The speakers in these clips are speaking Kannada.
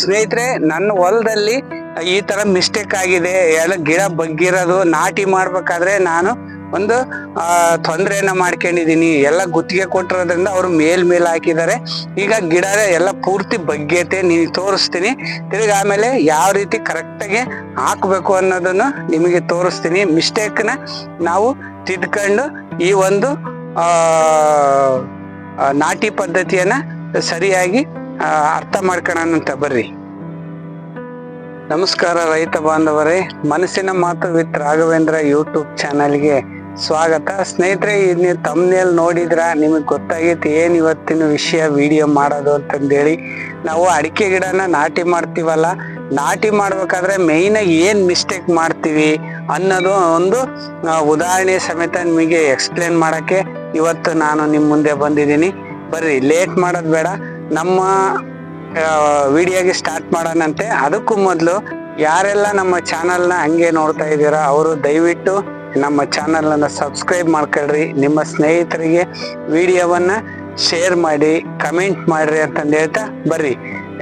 ಸ್ನೇಹಿತರೆ, ನನ್ನ ಹೊಲದಲ್ಲಿ ಈ ತರ ಮಿಸ್ಟೇಕ್ ಆಗಿದೆ. ಎಲ್ಲ ಗಿಡ ಬಗ್ಗಿರೋದು ನಾಟಿ ಮಾಡ್ಬೇಕಾದ್ರೆ ನಾನು ಒಂದು ತೊಂದರೆಯನ್ನ ಮಾಡ್ಕೊಂಡಿದೀನಿ ಎಲ್ಲ ಗುತ್ತಿಗೆ ಕೊಟ್ಟಿರೋದ್ರಿಂದ ಅವರು ಮೇಲ್ ಮೇಲ್ ಹಾಕಿದ್ದಾರೆ. ಈಗ ಗಿಡ ಎಲ್ಲ ಪೂರ್ತಿ ಬಗ್ಗೆತೆ ನೀವು ತೋರಿಸ್ತೀನಿ. ತಿರ್ಗಿ ಆಮೇಲೆ ಯಾವ ರೀತಿ ಕರೆಕ್ಟಾಗಿ ಹಾಕ್ಬೇಕು ಅನ್ನೋದನ್ನು ನಿಮಗೆ ತೋರಿಸ್ತೀನಿ. ಮಿಸ್ಟೇಕ್ನ ನಾವು ತಿದ್ಕೊಂಡು ಈ ಒಂದು ನಾಟಿ ಪದ್ಧತಿಯನ್ನ ಸರಿಯಾಗಿ ಅರ್ಥ ಮಾಡ್ಕೊಳ್ಳೋಣಂತ ಬರ್ರಿ. ನಮಸ್ಕಾರ ರೈತ ಬಾಂಧವರೇ, ಮನಸ್ಸಿನ ಮಾತು ವಿತ್ ರಾಘವೇಂದ್ರ ಯೂಟ್ಯೂಬ್ ಚಾನಲ್ಗೆ ಸ್ವಾಗತ. ಸ್ನೇಹಿತರೆ ನೀವು ತಮ್ಮನೇಲ್ ನೋಡಿದ್ರ, ನಿಮಗೆ ಗೊತ್ತಾಗೈತಿ ಏನು ಇವತ್ತಿನ ವಿಷಯ ವಿಡಿಯೋ ಮಾಡೋದು ಅಂತಂದೇಳಿ. ನಾವು ಅಡಿಕೆ ಗಿಡನ ನಾಟಿ ಮಾಡ್ತೀವಲ್ಲ, ನಾಟಿ ಮಾಡ್ಬೇಕಾದ್ರೆ ಮೇಯ್ನಾಗಿ ಏನ್ ಮಿಸ್ಟೇಕ್ ಮಾಡ್ತೀವಿ ಅನ್ನೋದು ಒಂದು ಉದಾಹರಣೆ ಸಮೇತ ನಿಮಗೆ ಎಕ್ಸ್ಪ್ಲೇನ್ ಮಾಡೋಕ್ಕೆ ಇವತ್ತು ನಾನು ನಿಮ್ಮ ಮುಂದೆ ಬಂದಿದ್ದೀನಿ. ಬರ್ರಿ ಲೇಟ್ ಮಾಡೋದು ಬೇಡ. ನಮ್ಮ ವಿಡಿಯೋಗೆ ಸ್ಟಾರ್ಟ್ ಮಾಡೋಣಂತೆ. ಅದಕ್ಕೂ ಮೊದಲು ಯಾರೆಲ್ಲ ನಮ್ಮ ಚಾನಲ್ನ ಹಂಗೆ ನೋಡ್ತಾ ಇದ್ದೀರಾ, ಅವರು ದಯವಿಟ್ಟು ನಮ್ಮ ಚಾನಲನ್ನು ಸಬ್ಸ್ಕ್ರೈಬ್ ಮಾಡ್ಕೊಳ್ರಿ. ನಿಮ್ಮ ಸ್ನೇಹಿತರಿಗೆ ವಿಡಿಯೋವನ್ನು ಶೇರ್ ಮಾಡಿ ಕಮೆಂಟ್ ಮಾಡ್ರಿ ಅಂತಂದು ಹೇಳ್ತಾ ಬರ್ರಿ.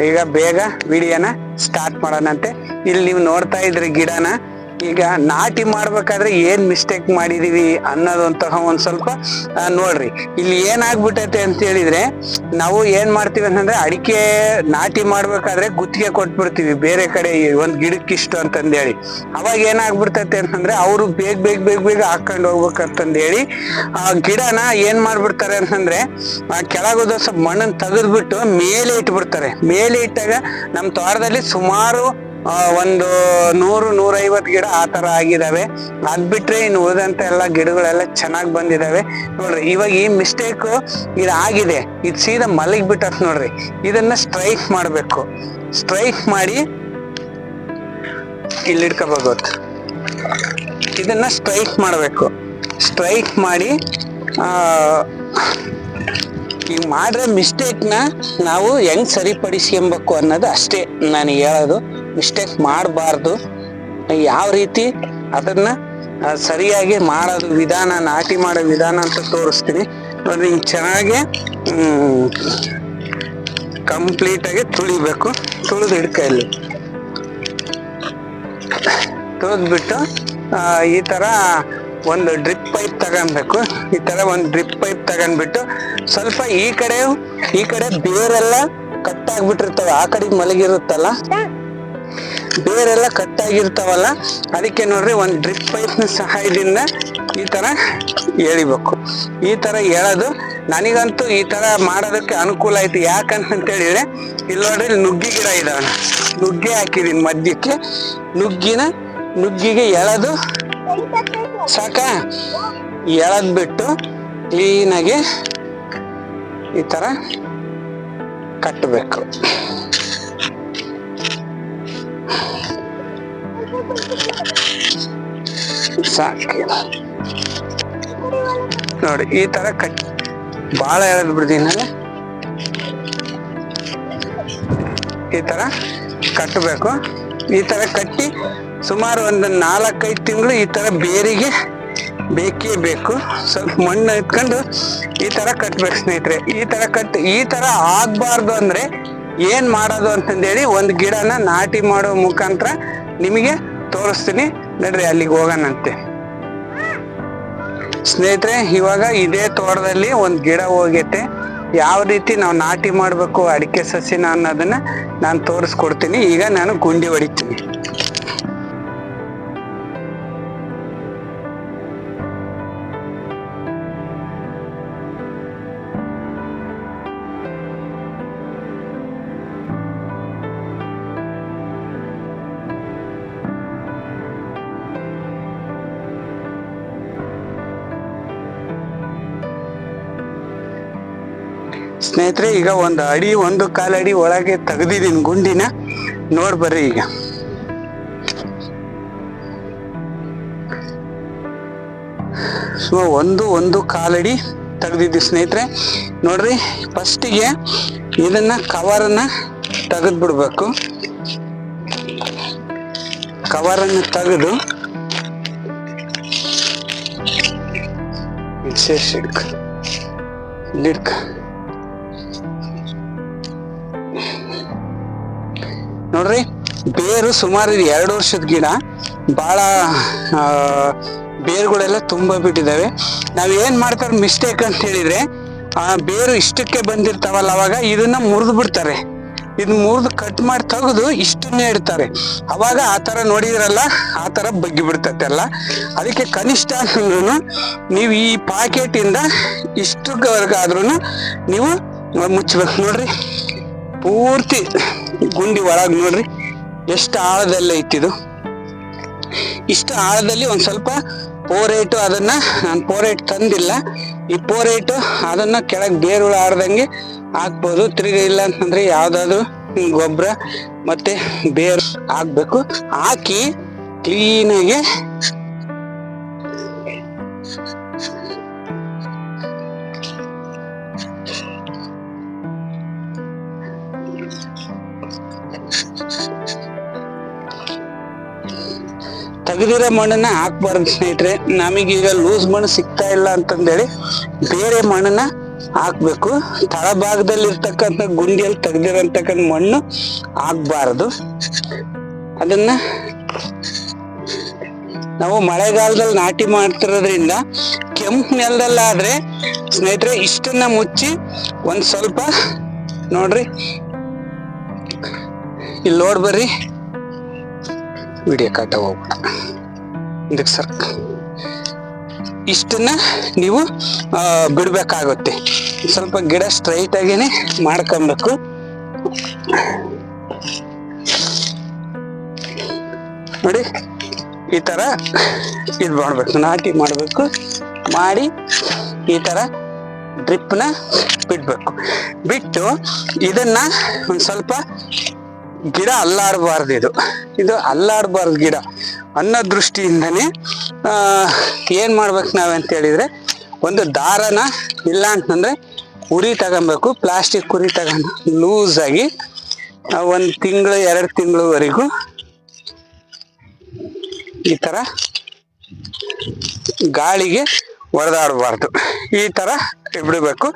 ಈಗ ಬೇಗ ವಿಡಿಯೋನ ಸ್ಟಾರ್ಟ್ ಮಾಡೋಣಂತೆ. ಇಲ್ಲಿ ನೀವು ನೋಡ್ತಾ ಇದ್ರಿ ಗಿಡನ. ಈಗ ನಾಟಿ ಮಾಡ್ಬೇಕಾದ್ರೆ ಏನ್ ಮಿಸ್ಟೇಕ್ ಮಾಡಿದೀವಿ ಅನ್ನೋದಂತಹ ಒಂದ್ ಸ್ವಲ್ಪ ನೋಡ್ರಿ. ಇಲ್ಲಿ ಏನಾಗ್ಬಿಟ್ಟೈತೆ ಅಂತ ಹೇಳಿದ್ರೆ, ನಾವು ಏನ್ ಮಾಡ್ತೀವಿ ಅಂತಂದ್ರೆ ಅಡಿಕೆ ನಾಟಿ ಮಾಡ್ಬೇಕಾದ್ರೆ ಗುತ್ತಿಗೆ ಕೊಟ್ಬಿಡ್ತೀವಿ ಬೇರೆ ಕಡೆ ಒಂದ್ ಗಿಡಕ್ಕೆ ಇಷ್ಟು ಅಂತಂದೇಳಿ. ಅವಾಗ ಏನಾಗ್ಬಿಡ್ತೈತೆ ಅಂತಂದ್ರೆ ಅವರು ಬೇಗ ಬೇಗ ಬೇಗ ಬೇಗ ಹಾಕೊಂಡು ಹೋಗ್ಬೇಕಂತಂದೇಳಿ ಆ, ಗಿಡನ ಏನ್ ಮಾಡ್ಬಿಡ್ತಾರೆ ಅಂತಂದ್ರೆ, ಆ ಕೆಳಗೋದ ಸ್ವಲ್ಪ ಮಣ್ಣನ್ನು ತೆಗೆದ್ಬಿಟ್ಟು ಮೇಲೆ ಇಟ್ಬಿಡ್ತಾರೆ. ಮೇಲೆ ಇಟ್ಟಾಗ ನಮ್ಮ ತೋಟದಲ್ಲಿ ಸುಮಾರು ಒಂದು ನೂರು, ನೂರೈವತ್ತು ಗಿಡ ಆ ತರ ಆಗಿದಾವೆ ಅದ್ ಬಿಟ್ರೆ ಇನ್ನು ಉಳಿದಂತ ಎಲ್ಲ ಗಿಡಗಳೆಲ್ಲ ಚೆನ್ನಾಗಿ ಬಂದಿದಾವೆ ನೋಡ್ರಿ, ಇವಾಗ ಈ ಮಿಸ್ಟೇಕ್ ಇದು ಆಗಿದೆ. ಇದು ಸೀದಾ ಮಲಗಿ ಬಿಟ್ಟತ್ ನೋಡ್ರಿ. ಇದನ್ನ ಸ್ಟ್ರೈಕ್ ಮಾಡ್ಬೇಕು. ಸ್ಟ್ರೈಕ್ ಮಾಡಿ ಇಲ್ಲಿ ಇಟ್ಕೋಬೋದು ಇದನ್ನ ಸ್ಟ್ರೈಕ್ ಮಾಡಬೇಕು. ಸ್ಟ್ರೈಕ್ ಮಾಡಿ ಈಗ ಮಾಡಿರೋ ಮಿಸ್ಟೇಕ್ನ ನಾವು ಹೆಂಗ್ ಸರಿಪಡಿಸ್ಕೊಬೇಕು ಅನ್ನೋದು ಅಷ್ಟೇ ನಾನು ಹೇಳೋದು. ಮಿಸ್ಟೇಕ್ ಮಾಡಬಾರ್ದು. ಯಾವ ರೀತಿ ಅದನ್ನ ಸರಿಯಾಗಿ ಮಾಡೋದು ವಿಧಾನ, ನಾಟಿ ಮಾಡೋ ವಿಧಾನ ಅಂತ ತೋರಿಸ್ತೀನಿ. ಹಿಂಗ್ ಚೆನ್ನಾಗಿ ಕಂಪ್ಲೀಟ್ ಆಗಿ ತುಳಿಬೇಕು. ತುಳಿದು ಹಿಡ್ಕೈಲಿ ತುಳಿದ್ಬಿಟ್ಟು ಈ ತರ ಒಂದು ಡ್ರಿಪ್ ಪೈಪ್ ತಗೊಬೇಕು ಈ ತರ ಒಂದು ಡ್ರಿಪ್ ಪೈಪ್ ತಗೊಂಡ್ಬಿಟ್ಟು, ಸ್ವಲ್ಪ ಈ ಕಡೆ ಈ ಕಡೆ ಬೇರೆಲ್ಲ ಕಟ್ ಆಗ್ಬಿಟ್ಟಿರ್ತವೆ. ಆ ಕಡೆ ಮಲಗಿರುತ್ತಲ್ಲ? ಬೇರೆಲ್ಲ ಕಟ್ ಆಗಿರ್ತಾವಲ್ಲ ಅದಕ್ಕೆ ನೋಡ್ರಿ ಒಂದು ಡ್ರಿಪ್ ಪೈಪ್ನ ಸಹಾಯದಿಂದ ಈ ತರ ಎಳಿಬೇಕು. ಈ ತರ ಹೇಳೋದು ನನಗಂತೂ ಈ ತರ ಮಾಡೋದಕ್ಕೆ ಅನುಕೂಲ ಆಯ್ತು. ಯಾಕಂತ ಹೇಳಿದ್ರೆ ಇಲ್ಲಿ ನೋಡ್ರಿ ನುಗ್ಗಿ ಗಿಡ ಇದಾವೆ ನುಗ್ಗೆ ಹಾಕಿದೀನಿ ಮಧ್ಯಕ್ಕೆ. ನುಗ್ಗಿನ, ನುಗ್ಗಿಗೆ ಎಳೆದು ಸಾಕ? ಎಳೆದ್ಬಿಟ್ಟು ಕ್ಲೀನಾಗಿ ಈ ತರ ಕಟ್ಟಬೇಕು ಸಾಕು. ನೋಡಿ, ಈ ತರ ಕಟ್ ಬಾಳ ಹೇಳದ್ ಬಿಡ್ತೀನಿ ಈ ತರ ಕಟ್ಟಬೇಕು ಈ ತರ ಕಟ್ಟಿ ಸುಮಾರು ಒಂದು ನಾಲ್ಕೈದು ತಿಂಗಳು ಈ ತರ ಬೇರಿಗೆ ಬೇಕೇ ಬೇಕು. ಸ್ವಲ್ಪ ಮಣ್ಣು ಇಟ್ಕೊಂಡು ಈ ತರ ಕಟ್ಬೇಕು ಸ್ನೇಹಿತರೆ. ಈ ತರ ಕಟ್, ಈ ತರ ಆಗ್ಬಾರ್ದು ಅಂದ್ರೆ ಏನ್ ಮಾಡೋದು ಅಂತಂದೇಳಿ ಒಂದು ಗಿಡನ ನಾಟಿ ಮಾಡೋ ಮುಖಾಂತರ ನಿಮಗೆ ತೋರಿಸ್ತೀನಿ. ನಡ್ರಿ, ಅಲ್ಲಿಗೆ ಹೋಗೋಣಂತೆ. ಸ್ನೇಹಿತರೆ, ಇವಾಗ ಇದೇ ತೋಟದಲ್ಲಿ ಒಂದು ಗಿಡ ಹೋಗೈತೆ. ಯಾವ ರೀತಿ ನಾವು ನಾಟಿ ಮಾಡಬೇಕು ಅಡಿಕೆ ಸಸಿನ ಅನ್ನೋದನ್ನ ನಾನು ತೋರಿಸ್ಕೊಡ್ತೀನಿ. ಈಗ ನಾನು ಗುಂಡಿ ಹೊಡಿತೀನಿ. ಸ್ನೇಹಿತರೆ, ಈಗ ಒಂದು ಅಡಿ, ಒಂದು ಕಾಲು ಅಡಿ ಒಳಗೆ ತೆಗೆದಿದ್ದೀನಿ ಗುಂಡಿನ. ನೋಡ್ಬರ್ರಿ ಈಗ. ಸೊ, ಒಂದು ಒಂದು ಕಾಲಡಿ ತೆಗೆದಿದ್ದೀವಿ ಸ್ನೇಹಿತರೆ. ನೋಡ್ರಿ ಫಸ್ಟಿಗೆ ಇದನ್ನ ಕವರನ್ನ ತೆಗೆದು ಬಿಡ್ಬೇಕು ಕವರನ್ನು ತೆಗೆದು ವಿಶೇಷ ನೋಡ್ರಿ, ಬೇರು ಸುಮಾರು ಎರಡು ವರ್ಷದ ಗಿಡ. ಭಾಳ ಬೇರುಗಳೆಲ್ಲ ತುಂಬ ಬಿಟ್ಟಿದ್ದಾವೆ. ನಾವು ಏನು ಮಾಡ್ತಾರೆ ಮಿಸ್ಟೇಕ್ ಅಂತ ಹೇಳಿದ್ರೆ, ಆ ಬೇರು ಇಷ್ಟಕ್ಕೆ ಬಂದಿರ್ತಾವಲ್ಲ ಅವಾಗ ಇದನ್ನ ಮುರಿದು ಬಿಡ್ತಾರೆ. ಇದು ಮುರಿದು ಕಟ್ ಮಾಡಿ ತೆಗೆದು ಇಷ್ಟನ್ನೇ ಇಡ್ತಾರೆ. ಅವಾಗ ಆ ಥರ ನೋಡಿದ್ರಲ್ಲ, ಆ ಥರ ಬಗ್ಗಿ ಬಿಡ್ತತೆ ಅಲ್ಲ. ಅದಕ್ಕೆ ಕನಿಷ್ಠ ಅಂದ್ರೂ ನೀವು ಈ ಪಾಕೆಟ್ ಇಂದ ವರ್ಗಾದ್ರೂ ನೀವು ಮುಚ್ಚಬೇಕು ನೋಡ್ರಿ. ಪೂರ್ತಿ ಗುಂಡಿ ಒಳಗ್ ನೋಡ್ರಿ, ಎಷ್ಟು ಆಳದಲ್ಲೇ ಇತ್ತಿದು. ಇಷ್ಟು ಆಳದಲ್ಲಿ ಒಂದ್ ಸ್ವಲ್ಪ ಪೋರೇಟು ಅದನ್ನ, ನಾನು ಪೋರೇಟ್ ತಂದಿಲ್ಲ. ಈ ಪೋರೇಟು ಅದನ್ನ ಕೆಳಗೆ ಬೇರುಳು ಆಡ್ದಂಗೆ ಹಾಕ್ಬೋದು. ತಿರ್ಗ ಇಲ್ಲ ಅಂತಂದ್ರೆ ಯಾವ್ದಾದ್ರು ಗೊಬ್ಬರ ಮತ್ತೆ ಬೇರು ಹಾಕ್ಬೇಕು. ಹಾಕಿ ಕ್ಲೀನಾಗಿ ತೆಗೆದಿರೋ ಮಣ್ಣನ್ನ ಹಾಕ್ಬಾರ್ದು ಸ್ನೇಹಿತರೆ. ನಮಗೀಗ ಲೂಸ್ ಮಣ್ಣು ಸಿಗ್ತಾ ಇಲ್ಲ ಅಂತಂದೇಳಿ ಬೇರೆ ಮಣ್ಣನ್ನ ಹಾಕ್ಬೇಕು. ತಳಭಾಗದಲ್ಲಿ ಇರ್ತಕ್ಕಂಥ ಗುಂಡಿಯಲ್ಲಿ ತೆಗ್ದಿರೋಂತಕ್ಕಂಥ ಮಣ್ಣು ಹಾಕ್ಬಾರದು. ಅದನ್ನ ನಾವು ಮಳೆಗಾಲದಲ್ಲಿ ನಾಟಿ ಮಾಡ್ತಿರೋದ್ರಿಂದ ಕೆಂಪು ನೆಲದಲ್ಲಾದ್ರೆ ಸ್ನೇಹಿತರೆ ಇಷ್ಟನ್ನ ಮುಚ್ಚಿ ಒಂದ್ ಸ್ವಲ್ಪ ನೋಡ್ರಿ. ಇಲ್ಲಿ ನೋಡ್ ಬರ್ರಿ. ವಿಡಿಯೋ ಕಾಟ ಹೋಗೋಣ ಇದಕ್ಕೆ ಸರ್ ಇಷ್ಟನ್ನ ನೀವು ಬಿಡಬೇಕಾಗುತ್ತೆ. ಸ್ವಲ್ಪ ಗಿಡ ಸ್ಟ್ರೈಟ್ ಆಗೇನೆ ಮಾಡ್ಕೊಬೇಕು. ನೋಡಿ, ಈ ತರ ಇದು ಮಾಡ್ಬೇಕು, ನಾಟಿ ಮಾಡಬೇಕು, ಮಾಡಿ ಈ ತರ ಡ್ರಿಪ್ನ ಬಿಡ್ಬೇಕು. ಬಿಟ್ಟು ಇದನ್ನ ಒಂದು ಸ್ವಲ್ಪ ಗಿಡ ಅಲ್ಲಾಡಬಾರ್ದು ಇದು. ಇದು ಅಲ್ಲಾಡಬಾರ್ದು ಗಿಡ. ಅನ್ನೋ ದೃಷ್ಟಿಯಿಂದನೇ ಏನು ಮಾಡ್ಬೇಕು ನಾವಂತ ಹೇಳಿದ್ರೆ ಒಂದು ದಾರನ ಇಲ್ಲ ಅಂತಂದರೆ ಉರಿ ತಗೊಬೇಕು, ಪ್ಲಾಸ್ಟಿಕ್ ಉರಿ ತಗೊಂಡು ಲೂಸಾಗಿ ಒಂದ್ ತಿಂಗಳು, ಎರಡು ತಿಂಗಳವರೆಗೂ ಈ ಥರ ಗಾಳಿಗೆ ಹೊಡೆದಾಡಬಾರ್ದು ಈ ಥರ ಬಿಡಬೇಕು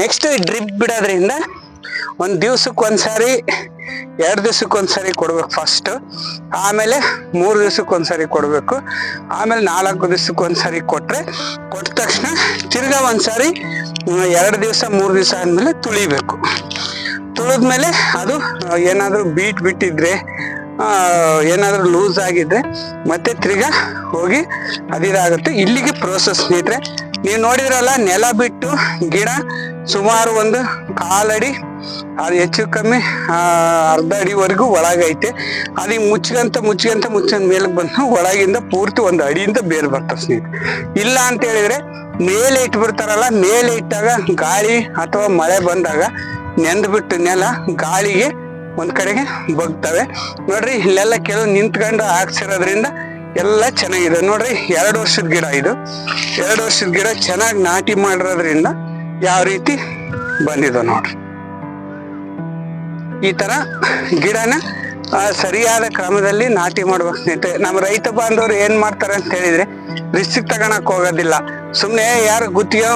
ನೆಕ್ಸ್ಟ್ ಡ್ರಿಪ್ ಬಿಡೋದ್ರಿಂದ ಒಂದ್ ದಿವ್ಸಕ್ಕೆ ಒಂದ್ಸಾರಿ ಎರಡು ದಿವ್ಸಕ್ಕೆ ಒಂದ್ಸರಿ ಕೊಡ್ಬೇಕು ಫಸ್ಟ್ ಆಮೇಲೆ ಮೂರು ದಿವ್ಸಕ್ಕೆ ಒಂದ್ಸರಿ ಕೊಡಬೇಕು. ಆಮೇಲೆ ನಾಲ್ಕು ದಿವ್ಸಕ್ಕೆ ಒಂದ್ಸರಿ ಕೊಟ್ರೆ, ಕೊಟ್ಟ ತಕ್ಷಣ ತಿರ್ಗಾ ಒಂದ್ಸರಿ ಎರಡು ದಿವಸ, ಮೂರು ದಿವಸ ಆದಮೇಲೆ ತುಳಿಬೇಕು. ತುಳಿದ್ಮೇಲೆ ಅದು ಏನಾದರೂ ಬೀಟ್ ಬಿಟ್ಟಿದ್ರೆ ಏನಾದರೂ ಲೂಸ್ ಆಗಿದ್ರೆ ಮತ್ತೆ ತಿರ್ಗಾ ಹೋಗಿ ಅದಿದಾಗುತ್ತೆ. ಇಲ್ಲಿಗೆ ಪ್ರೋಸೆಸ್ ಸ್ನೇಹಿತರೆ, ನೀವು ನೋಡಿದ್ರಲ್ಲ ನೆಲ ಬಿಟ್ಟು ಗಿಡ ಸುಮಾರು ಒಂದು ಕಾಲಡಿ ಅದು ಹೆಚ್ಚು ಕಮ್ಮಿ ಅರ್ಧ ಅಡಿವರೆಗೂ ಒಳಗೈತೆ ಅದು ಮುಚ್ಕಂತ ಮುಚ್ಕಂತ ಮುಚ್ಚಂತ ಮೇಲೆ ಬಂದು ಒಳಗಿಂದ ಪೂರ್ತಿ ಒಂದು ಅಡಿಯಿಂದ ಬೇರೆ ಬರ್ತದೆ ಸ್ನೇಹಿತರೆ. ಇಲ್ಲ ಅಂತ ಹೇಳಿದ್ರೆ ಮೇಲೆ ಇಟ್ಬಿಡ್ತಾರಲ್ಲ, ಮೇಲೆ ಇಟ್ಟಾಗ ಗಾಳಿ ಅಥವಾ ಮಳೆ ಬಂದಾಗ ನೆಂದು ಬಿಟ್ಟು ನೆಲ ಗಾಳಿಗೆ ಒಂದ್ ಕಡೆಗೆ ಬಗ್ತವೆ. ನೋಡ್ರಿ, ಇಲ್ಲೆಲ್ಲ ಕೆಲವು ನಿಂತ್ಕೊಂಡು ಹಾಕ್ಸಿರೋದ್ರಿಂದ ಎಲ್ಲ ಚೆನ್ನಾಗಿದೆ. ನೋಡ್ರಿ, ಎರಡು ವರ್ಷದ ಗಿಡ ಇದು. ಎರಡು ವರ್ಷದ ಗಿಡ ಚೆನ್ನಾಗಿ ನಾಟಿ ಮಾಡಿರೋದ್ರಿಂದ ಯಾವ ರೀತಿ ಬಂದಿದೆ ನೋಡ್ರಿ. ಈ ತರ ಗಿಡನ ಸರಿಯಾದ ಕ್ರಮದಲ್ಲಿ ನಾಟಿ ಮಾಡ್ಬೇಕು. ನಮ್ಮ ರೈತ ಬಾಂಧವರು ಏನ್ ಮಾಡ್ತಾರೆ ಅಂತ ಹೇಳಿದ್ರೆ ರಿಸ್ಕ್ ತಗೋಣಕ್ ಹೋಗೋದಿಲ್ಲ. ಸುಮ್ನೆ ಯಾರು ಗುತ್ತಿಗೆ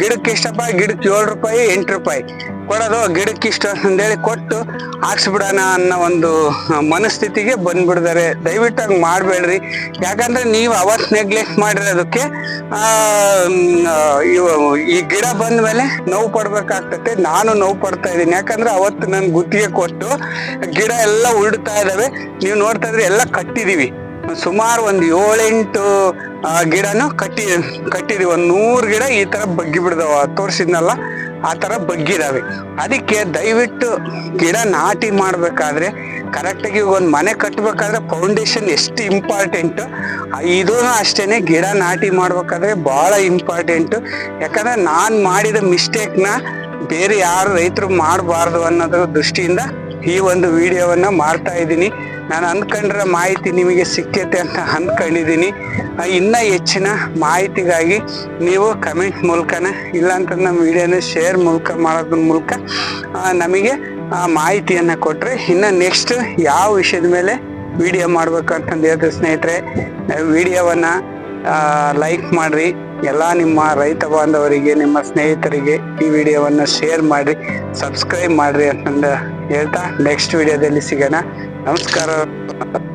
ಗಿಡಕ್ಕೆ ಇಷ್ಟಪ್ಪ ಗಿಡಕ್ಕೆ ಏಳು ರೂಪಾಯಿ, ಎಂಟು ರೂಪಾಯಿ. ಕೊಡೋದು ಗಿಡಕ್ಕೆ ಇಷ್ಟ ಅಂತೇಳಿ ಕೊಟ್ಟು ಹಾಕ್ಸ್ಬಿಡೋಣ ಅನ್ನೋ ಒಂದು ಮನಸ್ಥಿತಿಗೆ ಬಂದ್ಬಿಡ್ತಾರೆ. ದಯವಿಟ್ಟು ಹಂಗೆ ಮಾಡಬೇಡ್ರಿ. ಯಾಕಂದ್ರೆ ನೀವು ಅವತ್ತು ನೆಗ್ಲೆಕ್ಟ್ ಮಾಡಿರೋದಕ್ಕೆ ಈ ಗಿಡ ಬಂದ ಮೇಲೆ ನೋವು ಪಡ್ಬೇಕಾಗ್ತತೆ. ನಾನು ನೋವು ಪಡ್ತಾ ಇದ್ದೀನಿ. ಯಾಕಂದ್ರೆ ಅವತ್ತು ನನ್ನ ಗುತ್ತಿಗೆ ಕೊಟ್ಟು ಗಿಡ ಎಲ್ಲ ಉರುಡ್ತಾ ಇದ್ದಾವೆ ನೀವು ನೋಡ್ತಾ ಇದ್ರೆ ಎಲ್ಲ ಕಟ್ಟಿದೀವಿ. ಸುಮಾರು ಒಂದು ಏಳೆಂಟು ಗಿಡನು ಕಟ್ಟಿ, ಕಟ್ಟಿದೀವಿ. ಒಂದು ನೂರು ಗಿಡ ಈ ತರ ಬಗ್ಗಿ ಬಿಡ್ದವ, ತೋರಿಸಿದ್ನಲ್ಲ, ಆ ತರ ಬಗ್ಗಿದಾವೆ ಅದಕ್ಕೆ ದಯವಿಟ್ಟು ಗಿಡ ನಾಟಿ ಮಾಡ್ಬೇಕಾದ್ರೆ ಕರೆಕ್ಟಾಗಿ ಒಂದು ಮನೆ ಕಟ್ಟಬೇಕಾದ್ರೆ ಫೌಂಡೇಶನ್ ಎಷ್ಟು ಇಂಪಾರ್ಟೆಂಟ್ ಇದೂ ಅಷ್ಟೇನೆ ಗಿಡ ನಾಟಿ ಮಾಡ್ಬೇಕಾದ್ರೆ ಬಹಳ ಇಂಪಾರ್ಟೆಂಟ್ ಯಾಕಂದ್ರೆ ನಾನು ಮಾಡಿದ ಮಿಸ್ಟೇಕ್ನ ಬೇರೆ ಯಾರು ರೈತರು ಮಾಡಬಾರ್ದು ಅನ್ನೋದ್ರ ದೃಷ್ಟಿಯಿಂದ ಈ ಒಂದು ವಿಡಿಯೋವನ್ನು ಮಾಡ್ತಾ ಇದ್ದೀನಿ. ನಾನು ಅಂದ್ಕೊಂಡ್ರೆ ಮಾಹಿತಿ ನಿಮಗೆ ಸಿಕ್ಕೈತೆ ಅಂತ ಅಂದ್ಕೊಂಡಿದ್ದೀನಿ ಇನ್ನೂ ಹೆಚ್ಚಿನ ಮಾಹಿತಿಗಾಗಿ ನೀವು ಕಮೆಂಟ್ ಮೂಲಕನ ಇಲ್ಲಾಂತ ನಮ್ಮ ವಿಡಿಯೋನ ಶೇರ್ ಮೂಲಕ ಮಾಡೋದ್ರ ಮೂಲಕ ನಮಗೆ ಮಾಹಿತಿಯನ್ನ ಕೊಟ್ರೆ ಇನ್ನ ನೆಕ್ಸ್ಟ್ ಯಾವ ವಿಷಯದ ಮೇಲೆ ವಿಡಿಯೋ ಮಾಡಬೇಕು ಅಂತಂದು ಹೇಳಿದ್ರೆ ಸ್ನೇಹಿತರೆ, ವಿಡಿಯೋವನ್ನು ಲೈಕ್ ಮಾಡಿರಿ. ಎಲ್ಲ ನಿಮ್ಮ ರೈತ ಬಾಂಧವರಿಗೆ, ನಿಮ್ಮ ಸ್ನೇಹಿತರಿಗೆ ಈ ವಿಡಿಯೋವನ್ನು ಶೇರ್ ಮಾಡಿರಿ, ಸಬ್ಸ್ಕ್ರೈಬ್ ಮಾಡಿರಿ ಅಂತಂದು ಹೇಳ್ತಾ ನೆಕ್ಸ್ಟ್ ವಿಡಿಯೋದಲ್ಲಿ ಸಿಗೋಣ. ನಮಸ್ಕಾರ.